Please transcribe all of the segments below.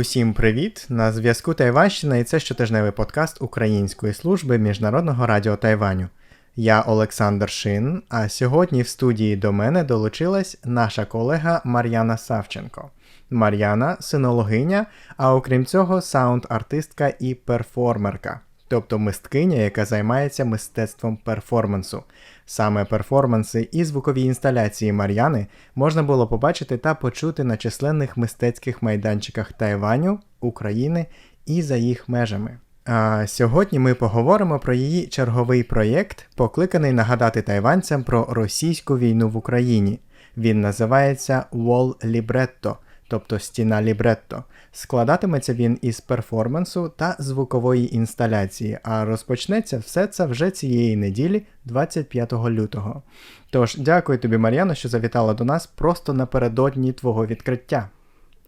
Усім привіт! На зв'язку Тайванщина і це щотижневий подкаст Української служби Міжнародного радіо Тайваню. Я Олександр Шин, а сьогодні в студії до мене долучилась наша колега Мар'яна Савченко. Мар'яна синологиня, а окрім цього, саунд-артистка і перформерка, тобто мисткиня, яка займається мистецтвом перформансу. Саме перформанси і звукові інсталяції Мар'яни можна було побачити та почути на численних мистецьких майданчиках Тайваню, України і за їх межами. А сьогодні ми поговоримо про її черговий проєкт, покликаний нагадати тайванцям про російську війну в Україні. Він називається Wall Libretto, тобто стіна лібретто. Складатиметься він із перформансу та звукової інсталяції, а розпочнеться все це вже цієї неділі, 25 лютого. Тож, дякую тобі, Мар'яно, що завітала до нас просто напередодні твого відкриття.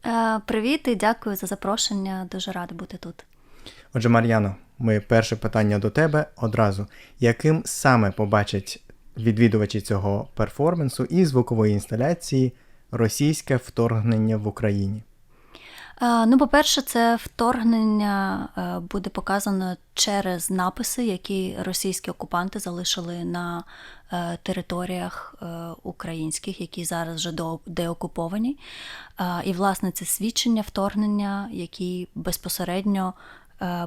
Е, Привіт і дякую за запрошення. Дуже рада бути тут. Отже, Мар'яно, моє перше питання до тебе одразу: яким саме побачать відвідувачі цього перформансу і звукової інсталяції російське вторгнення в Україні? Ну, по-перше, це вторгнення е, буде показано через написи, які російські окупанти залишили на е, територіях е, українських, які зараз вже деокуповані. І, власне, це свідчення вторгнення, які безпосередньо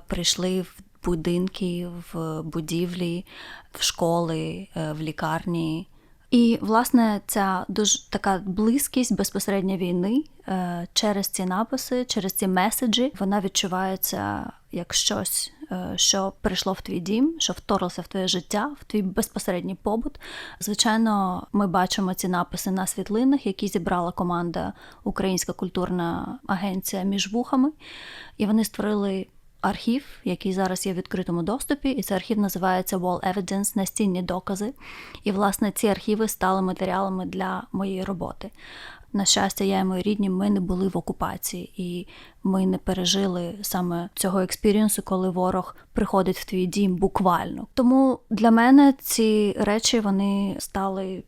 прийшли в будинки, в будівлі, в школи, в лікарні. І, власне, ця дуже така близькість безпосередньо війни е, через ці написи, через ці меседжі, вона відчувається як щось, е, що прийшло в твій дім, що вторглося в твоє життя, в твій безпосередній побут. Звичайно, ми бачимо ці написи на світлинах, які зібрала команда Українська культурна агенція між вухами, і вони створили архів, який зараз є в відкритому доступі, і цей архів називається Wall Evidence настінні докази. І, власне, ці архіви стали матеріалами для моєї роботи. На щастя, я і мої рідні, ми не були в окупації, і ми не пережили саме цього експірієнсу, коли ворог приходить в твій дім буквально. Тому для мене ці речі вони стали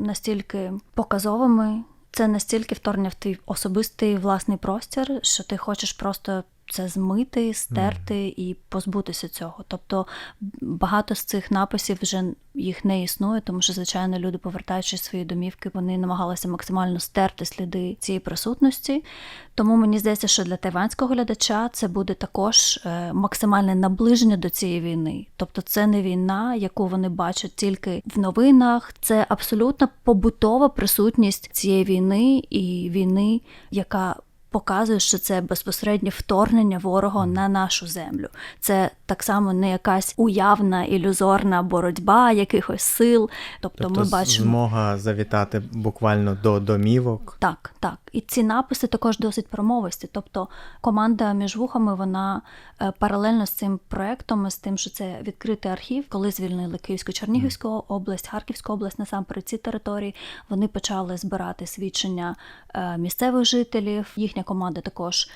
настільки показовими. Це настільки вторгнення в твій особистий власний простір, що ти хочеш просто це змити, стерти і позбутися цього. Тобто багато з цих написів вже їх не існує, тому що, звичайно, люди, повертаючись в свої домівки, вони намагалися максимально стерти сліди цієї присутності. Тому мені здається, що для тайванського глядача це буде також е, максимальне наближення до цієї війни. Тобто, це не війна, яку вони бачать тільки в новинах. Це абсолютно побутова присутність цієї війни і війни, яка показує, що це безпосереднє вторгнення ворога на нашу землю. Це так само не якась уявна ілюзорна боротьба якихось сил. Тобто, Тобто ми бачимо. змога завітати буквально до домівок. Так, так. І ці написи також досить промовисті. Тобто команда між вухами, вона е, паралельно з цим проектом, з тим, що це відкритий архів, коли звільнили Київську Чернігівську область, Харківську область, насамперед ці території, вони почали збирати свідчення е, місцевих жителів. Їхня команда також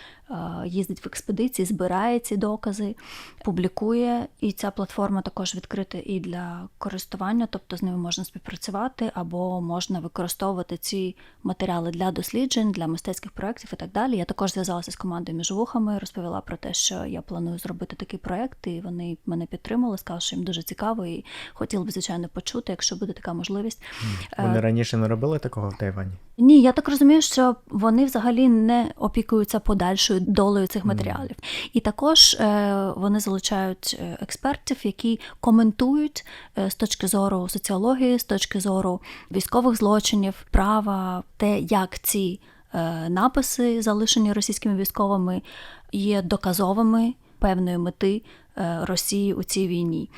їздить в експедиції, збирає ці докази, публікує. І ця платформа також відкрита і для користування, тобто з ними можна співпрацювати або можна використовувати ці матеріали для досліджень, для мистецьких проєктів і так далі. Я також зв'язалася з командою між вухами, розповіла про те, що я планую зробити такий проєкт, і вони мене підтримали, сказали, що їм дуже цікаво і хотіли б, звичайно, почути, якщо буде така можливість. Вони раніше не робили такого в Тайвані. Ні, я так розумію, що вони взагалі не опікуються подальшою долею цих матеріалів. І також е, вони залучають е, експертів, які коментують е, з точки зору соціології, з точки зору військових злочинів, права, те, як ці е, написи, залишені російськими військовими, є доказовими певної мети Росії у цій війні.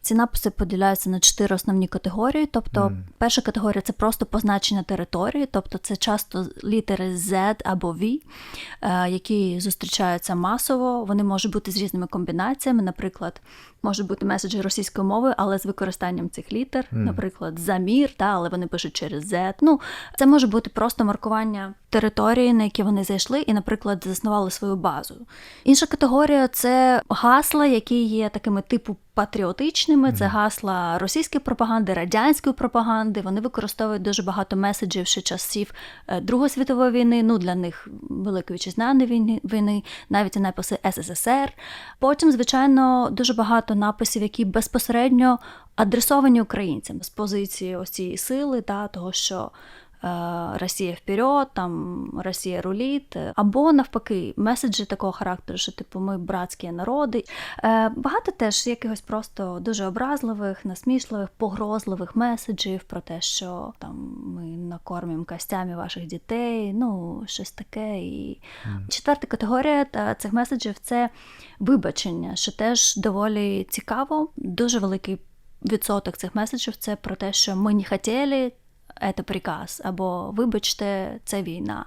Ці написи поділяються на чотири основні категорії. Тобто, перша категорія це просто позначення території, тобто це часто літери Z або V, е, які зустрічаються масово. Вони можуть бути з різними комбінаціями. Наприклад, можуть бути меседжі російською мовою, але з використанням цих літер, наприклад, замір, та, але вони пишуть через Z. Ну, це може бути просто маркування території, на які вони зайшли, і, наприклад, заснували свою базу. Інша категорія це гасла, які є такими типу патріотичними. Це гасла російської пропаганди, радянської пропаганди. Вони використовують дуже багато меседжів ще часів е, Другої світової війни. Ну для них Великої вітчизняної війни, війни, навіть і написи СССР. Потім, звичайно, дуже багато написів, які безпосередньо адресовані українцям з позиції ось цієї сили, та того, що. Е, Росія вперед, там Росія руліт, або навпаки, меседжі такого характеру, що типу ми братські народи. Е, Багато теж якихось просто дуже образливих, насмішливих, погрозливих меседжів про те, що там ми накормимо костями ваших дітей, ну щось таке. І четверта категорія та цих меседжів це вибачення, що теж доволі цікаво. Дуже великий відсоток цих меседжів це про те, що ми не хотіли. Це приказ, або вибачте, це війна.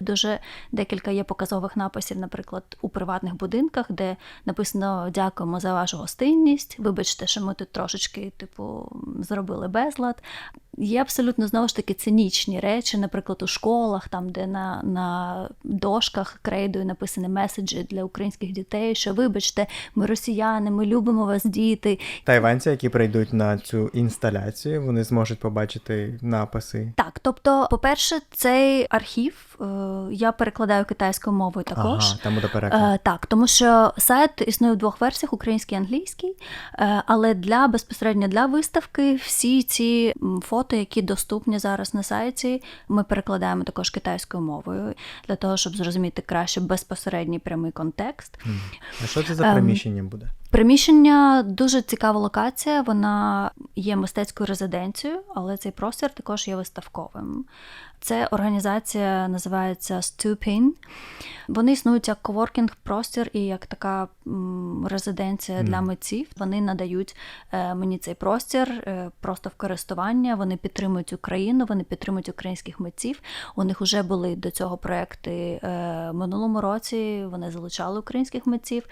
Дуже декілька є показових написів, наприклад, у приватних будинках, де написано Дякуємо за вашу гостинність. Вибачте, що ми тут трошечки, типу, зробили безлад. Є абсолютно знову ж таки цинічні речі, наприклад, у школах, там, де на, на дошках крейдою написані меседжі для українських дітей, що вибачте, ми росіяни, ми любимо вас, діти. Тайванці, які прийдуть на цю інсталяцію, вони зможуть побачити написи. Так, тобто, по-перше, цей архів е, я перекладаю китайською мовою також. Ага, там буде переклад. Е, так, тому що сайт існує в двох версіях: український і англійський. Е, але для безпосередньо для виставки всі ці м, фото, які доступні зараз на сайті, ми перекладаємо також китайською мовою для того, щоб зрозуміти краще безпосередній прямий контекст. А що це за ем, приміщення буде? Приміщення дуже цікава локація. Вона є мистецькою резиденцією, але цей простір також є виставковим. Це організація називається Stupin. Вони існують як коворкінг простір і як така резиденція для митців. Вони надають е, мені цей простір е, просто в користування. Вони підтримують Україну, вони підтримують українських митців. У них вже були до цього проекти е, минулому році. Вони залучали українських митців.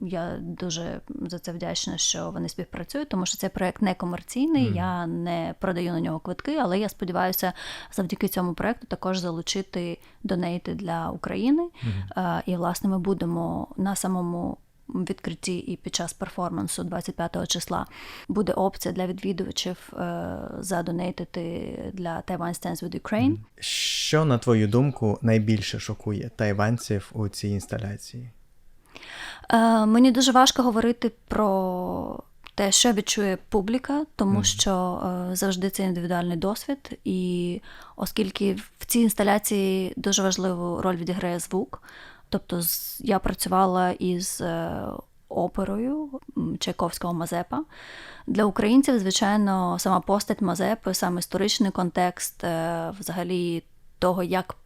Я дуже за це вдячна, що вони співпрацюють, тому що цей проект не комерційний. Я не продаю на нього квитки, але я сподіваюся, завдяки цьому проекту також залучити донейти для України. Е, І власне ми будемо на самому. Відкритті і під час перформансу 25 числа буде опція для відвідувачів е, задонейтити для Taiwan Stands with Ukraine. Що, на твою думку, найбільше шокує тайванців у цій інсталяції? Е, мені дуже важко говорити про те, що відчує публіка, тому що е, завжди це індивідуальний досвід. І оскільки в цій інсталяції дуже важливу роль відіграє звук, тобто з- я працювала із е, оперою Чайковського Мазепа. Для українців, звичайно, сама постать Мазепи, сам історичний контекст, е, взагалі того, як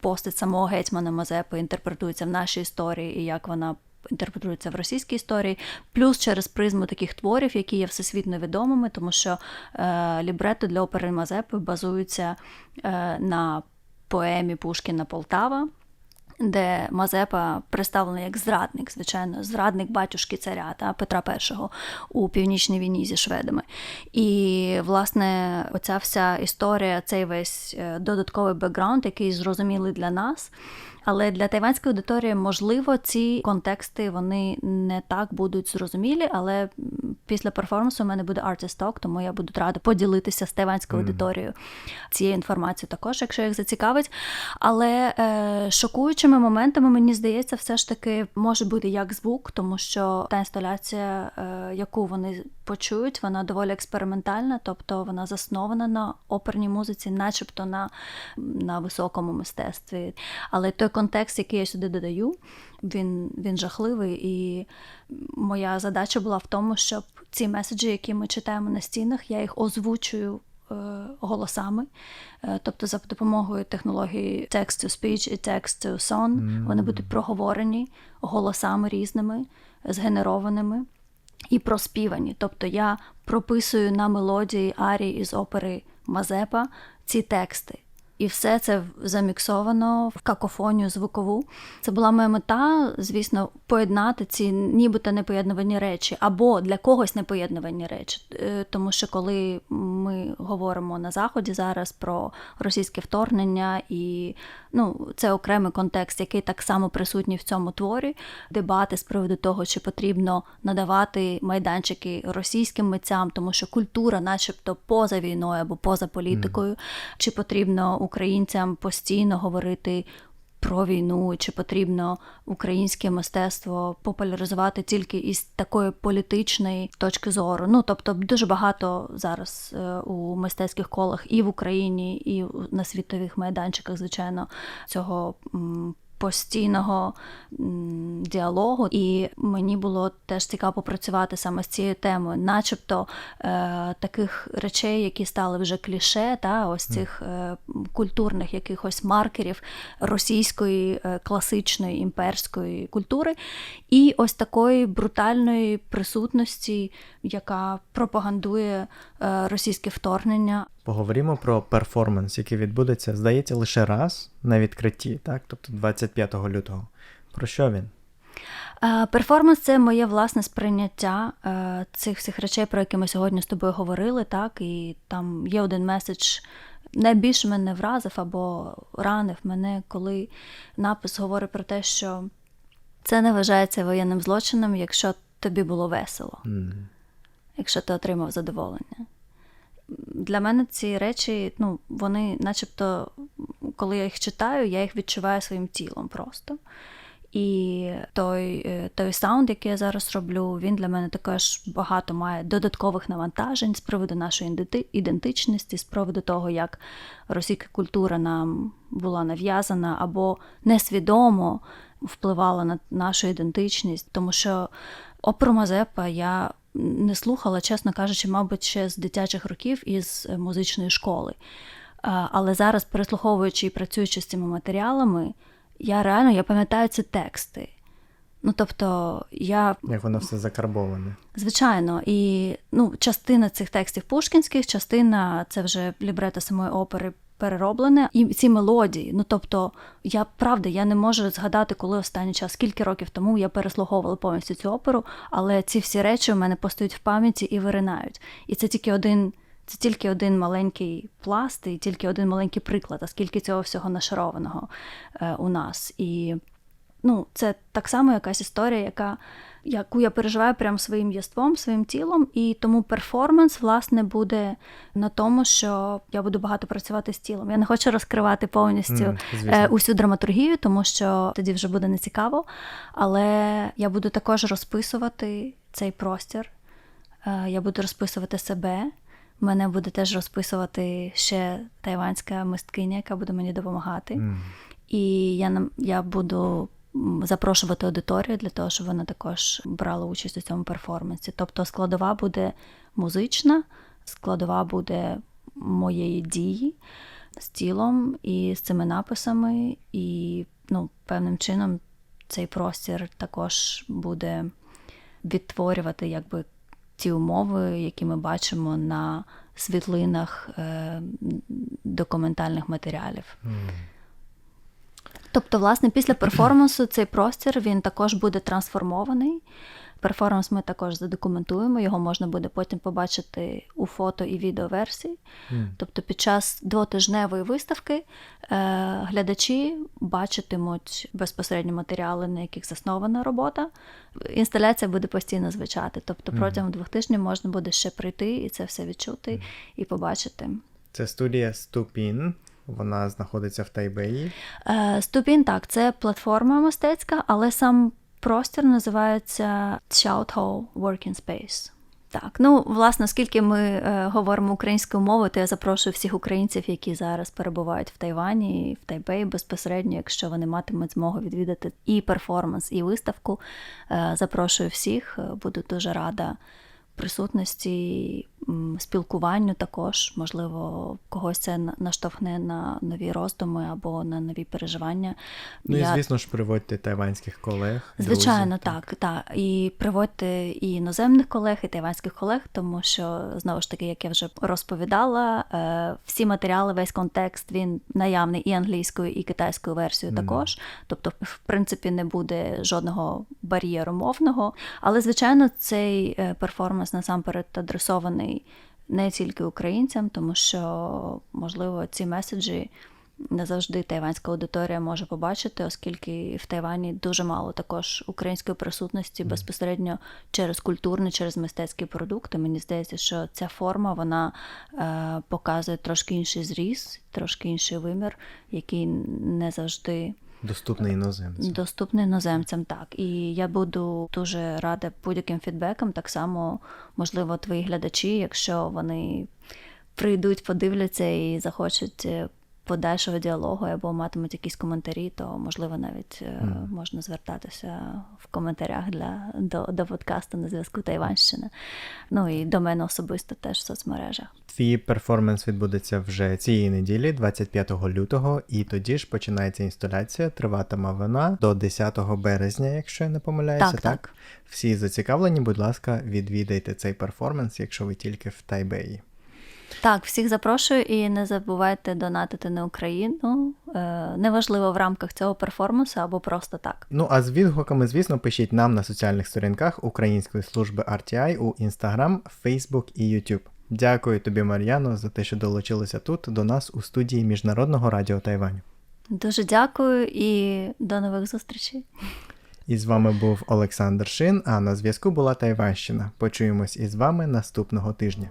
постать самого гетьмана Мазепи інтерпретується в нашій історії і як вона інтерпретується в російській історії, плюс через призму таких творів, які є всесвітньо відомими, тому що е, лібретто для опери Мазепи базуються е, на поемі Пушкіна Полтава. Де Мазепа представлений як зрадник, звичайно, зрадник батюшки царя та Петра І у північній війні зі шведами. І, власне, оця вся історія, цей весь е, додатковий бекграунд, який зрозумілий для нас. Але для тайванської аудиторії, можливо, ці контексти вони не так будуть зрозумілі. Але після перформансу у мене буде Artist Talk, тому я буду рада поділитися з тайванською аудиторією цією інформацією також, якщо їх зацікавить. Але е, шокуючими моментами, мені здається, все ж таки може бути як звук, тому що та інсталяція, е, яку вони почують, вона доволі експериментальна, тобто вона заснована на оперній музиці, начебто на, на високому мистецтві. Але той контекст, який я сюди додаю, він, він жахливий. І моя задача була в тому, щоб ці меседжі, які ми читаємо на стінах, я їх озвучую е, голосами, Е, тобто за допомогою технології text-to-speech і text-to-song, вони будуть проговорені голосами різними, згенерованими і проспівані. Тобто я прописую на мелодії арії із опери Мазепа ці тексти. І все це заміксовано в какофонію звукову. Це була моя мета, звісно, поєднати ці нібито непоєднувані речі, або для когось непоєднувані речі. Е, Тому що коли ми говоримо на заході зараз про російське вторгнення, і ну, це окремий контекст, який так само присутній в цьому творі, дебати з приводу того, чи потрібно надавати майданчики російським митцям, тому що культура, начебто, поза війною або поза політикою, чи потрібно українцям постійно говорити. Про війну, чи потрібно українське мистецтво популяризувати тільки із такої політичної точки зору. Ну тобто, дуже багато зараз е, у мистецьких колах і в Україні, і на світових майданчиках, звичайно, цього постійного діалогу, і мені було теж цікаво попрацювати саме з цією темою, начебто е, таких речей, які стали вже кліше, та ось цих е, культурних якихось маркерів російської е, класичної імперської культури, і ось такої брутальної присутності, яка пропагандує е, російське вторгнення. Поговоримо про перформанс, який відбудеться, здається, лише раз на відкритті, так? Тобто 25 лютого. Про що він? Перформанс це моє власне сприйняття е, цих всіх речей, про які ми сьогодні з тобою говорили, так, і там є один меседж. Найбільше мене вразив або ранив мене, коли напис говорить про те, що це не вважається воєнним злочином, якщо тобі було весело, М. якщо ти отримав задоволення. Для мене ці речі, ну, вони, начебто, коли я їх читаю, я їх відчуваю своїм тілом просто. І той, е, той саунд, який я зараз роблю, він для мене також багато має додаткових навантажень з приводу нашої ідентичності, з приводу того, як російська культура нам була нав'язана або несвідомо впливала на нашу ідентичність. Тому що оперу Мазепа я не слухала, чесно кажучи, мабуть, ще з дитячих років із е, музичної школи. Але зараз, переслуховуючи і працюючи з цими матеріалами, я реально я пам'ятаю ці тексти. Ну, тобто, я Як воно все закарбоване. Звичайно, і ну, частина цих текстів пушкінських, частина це вже лібрето самої опери перероблене, і ці мелодії. Ну тобто, я правда, я не можу згадати, коли останній час, скільки років тому я переслуховувала повністю цю оперу, але ці всі речі у мене постають в пам'яті і виринають. І це тільки один. Це тільки один маленький пласт і тільки один маленький приклад, а скільки цього всього нашарованого е, у нас. І ну, це так само якась історія, яка, яку я переживаю прямо своїм єством, своїм тілом, і тому перформанс, власне, буде на тому, що я буду багато працювати з тілом. Я не хочу розкривати повністю е, усю драматургію, тому що тоді вже буде нецікаво. Але я буду також розписувати цей простір. Е, Я буду розписувати себе. Мене буде теж розписувати ще тайванська мисткиня, яка буде мені допомагати. М. І я я буду запрошувати аудиторію для того, щоб вона також брала участь у цьому перформансі. Тобто складова буде музична, складова буде моєї дії з тілом і з цими написами, і ну, певним чином цей простір також буде відтворювати якби ті умови, які ми бачимо на світлинах е, документальних матеріалів. М. Тобто, власне, після перформансу цей простір він також буде трансформований. Перформанс ми також задокументуємо, його можна буде потім побачити у фото і відеоверсії. М. Тобто, під час двотижневої виставки е, глядачі бачитимуть безпосередньо матеріали, на яких заснована робота. Інсталяція буде постійно звучати. Тобто, протягом двох тижнів можна буде ще прийти і це все відчути і побачити. Це студія Ступін. Вона знаходиться в Тайбеї. Е, Ступінь так, це платформа мистецька, але сам простір називається Hall Working Space. Так, ну власне, оскільки ми е, говоримо українською мовою, то я запрошую всіх українців, які зараз перебувають в Тайвані, в Тайбеї безпосередньо, якщо вони матимуть змогу відвідати і перформанс, і виставку. Е, запрошую всіх, е, буду дуже рада присутності. Спілкуванню також. Можливо, когось це наштовхне на нові роздуми або на нові переживання. Ну Я- і звісно ж, приводьте тайванських колег. Звичайно, друзів. так, так. І приводьте і іноземних колег, і тайванських колег, тому що знову ж таки, як я вже розповідала, е, всі матеріали, весь контекст він наявний і англійською, і китайською версією Мгм. також. Тобто, в принципі, не буде жодного бар'єру мовного. Але звичайно, цей е, перформанс насамперед адресований не тільки українцям, тому що можливо ці меседжі не завжди тайванська аудиторія може побачити, оскільки в Тайвані дуже мало також української присутності безпосередньо через культурний, через мистецькі продукти. Мені здається, що ця форма вона е, показує трошки інший зріз, трошки інший вимір, який не завжди Доступний іноземцям. доступний іноземцям. Так, і я буду дуже рада будь-яким фідбекам. Так само, можливо, твої глядачі, якщо вони прийдуть, подивляться і захочуть. Подальшого діалогу або матимуть якісь коментарі, то можливо навіть Мгм. можна звертатися в коментарях для до, до подкасту на зв'язку Тайванщина. Ну і до мене особисто теж в соцмережах. Твій перформанс відбудеться вже цієї неділі, 25 лютого, і тоді ж починається інсталяція. Триватиме вона до 10 березня, якщо я не помиляюся. Так, так. Всі зацікавлені, будь ласка, відвідайте цей перформанс, якщо ви тільки в Тайбеї. Так, всіх запрошую і не забувайте донатити на Україну. Е, неважливо в рамках цього перформансу або просто так. Ну а з відгуками, звісно, пишіть нам на соціальних сторінках Української служби RTI у Instagram, Facebook і YouTube. Дякую тобі, Мар'яно, за те, що долучилася тут до нас у студії Міжнародного радіо Тайваню. Дуже дякую і до нових зустрічей. І з вами був Олександр Шин, а на зв'язку була Тайванщина. Почуємось із вами наступного тижня.